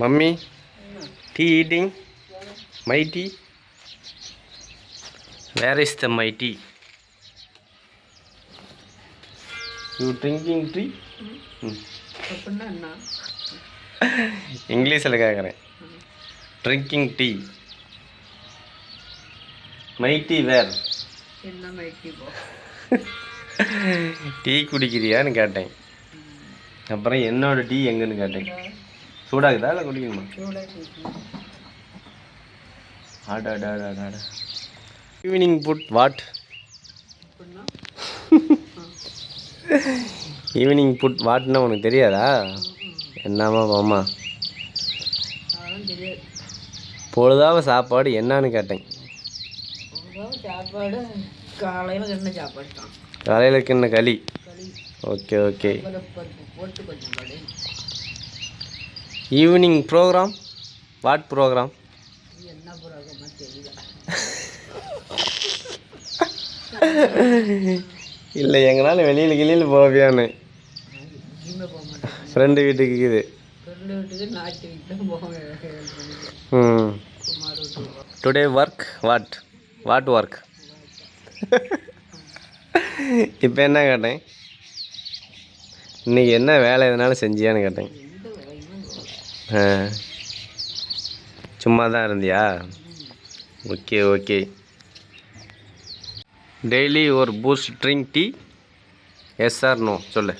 Mummy tea eating my tea where is the my tea you drinking tea இங்கிலீஷில் கேட்குறேன் drinking tea my tea where என்ன mighty போ? Tea குடிக்கிறியான்னு கேட்டேன். அப்புறம் என்னோட டீ எங்கன்னு கேட்டேன். சூடாகுதா இல்லை குடிக்கணுமா சூடாக குடிக்கணும். ஆடா ஆடா ஆடா ஆடா. Evening food what evening food வாட்னா உனக்கு தெரியாதா? என்னம்மா மாமா? பொழுதாவ சாப்பாடு என்னன்னு கேட்டேன். சாப்பாடு காலையில் என்ன சாப்பாடு தான். காலையில் என்ன களி. ஓகே ஓகே போட்டு கொஞ்சம் ஈவினிங் ப்ரோக்ராம் வாட் ப்ரோக்ராம் இது என்ன புரோகமா தெரியல இல்லை எங்கனாலும் வெளியில் கிளியில் போவியான்னு ஃப்ரெண்டு வீட்டுக்கு போவேன் ம். Today work what what work இப்போ என்ன கேட்டேன்? இன்னைக்கு என்ன வேலை எதனாலும் செஞ்சியான்னு கேட்டேன். சும்மா தான் இருந்தியா? Okay okay. டெய்லி ஒரு Boost drink tea? Yes or no சொல்லு.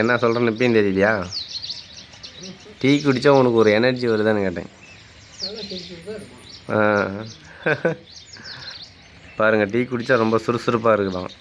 என்ன சொல்கிறேன்னு இப்பயும் தெரியலையா? டீ குடித்தா உனக்கு ஒரு எனர்ஜி வருதான்னு கேட்டேன். பாருங்கள் டீ குடித்தா ரொம்ப சுறுசுறுப்பாக இருக்குதான்.